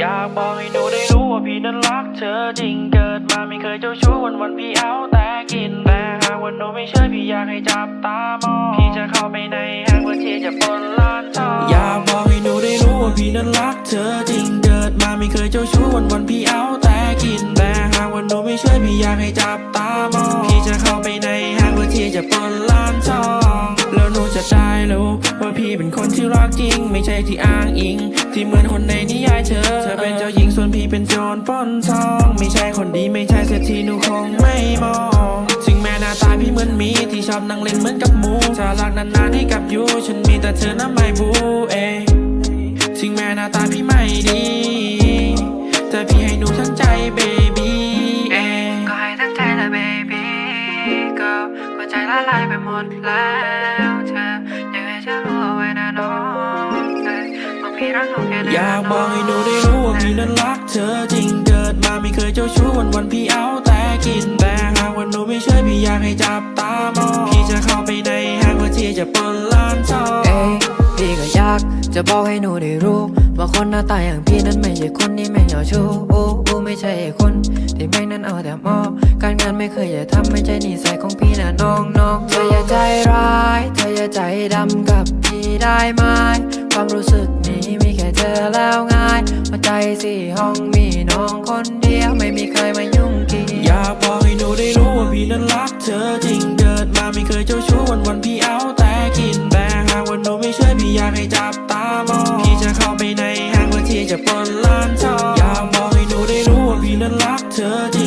อยากบอกให้หนูได้รู้ว่าพี่นั้นรักเธอจริงเกิดมาไม่เคยเจ้าชู้วันวันพี่เอาแต่กินแต่หากวันหนูไม่เชื่อพี่อยากให้จับตามองพี่จะเข้าไปในห้างเพื่อที่จะปล้นร้านทองอยากบอกให้หนูได้รู้ว่าพี่นั้นรักเธอจริงเกิดมาไม่เคยเจ้าชู้วันวันพี่เอาแต่กินแต่หากวันหนูไม่เชื่อพี่อยากให้จับตามองพี่จะเข้าไปในห้างเพื่อที่จะปล้นร้านทองแล้วหนูจะได้รู้ว่าพี่เป็นคนที่รักจริง ไม่ใช่ที่อ้างอิง ที่เหมือนคนในนิยายเธอ เธอเป็นเจ้าหญิงส่วนพี่เป็นโจรปล้นทอง ไม่ใช่คนดีไม่ใช่เศรษฐีหนูคงไม่มองถึงแม้หน้าตาพี่เหมือนมีที่ชอบนั่งเล่นเหมือนกับหมูถ้ารักนานๆให้กับยูฉันมีแต่เธอนะไม่บูเองถึงแม้หน้าตาพี่ไม่ดี แต่พี่ให้หนูทั้งใจเบบี้เองก็ให้ทั้งใจละ baby ก็ก็ใจละลายไปหมดแล้วเธอ รักหนูแค่ไหนอยากบอกให้หนูได้รู้ว่าพี่นั้นรักเธอจริงเกิดมาไม่เคยเจ้าชู้วันวันๆพี่เอาแต่กินแต่หากวันหนูไม่เชื่อพี่อยากให้จับตามองพี่จะเข้าไปในห้างเพื่อที่จะปล้นร้านทองเอ้ยพี่ก็อยากจะบอกให้หนูได้รู้ว่าคนหน้าตาอย่างพี่นั้นไม่ใช่คนที่ไม่เหนียวชู้โอ้โอ้ไม่ใช่คนที่ไม่นั้นเอาแต่มอบการงานไม่เคยจะทำไม่ใช่นิสัยของพี่นะน้องน้องเธออย่าใจร้าย เธออย่าใจดำกับพี่ได้ไหม ความรู้สึกนี้มีแค่เธอแล้วง่ายหัวใจสี่ห้องมีน้องคนเดียวไม่มีใครมายุ่งเกี่ยวอยากบอกให้หนูได้รู้ว่าพี่นั้นรักเธอจริงเกิดมาไม่เคยเจ้าชู้วันวันๆพี่เอาแต่กินแต่หากวันหนูไม่ชื่อพี่อยากให้จับตามองพี่จะเข้าไปในห้างเพื่อที่จะปล้นร้านทองอยากบอกให้หนูได้รู้ว่าพี่นั้นรักเธอจ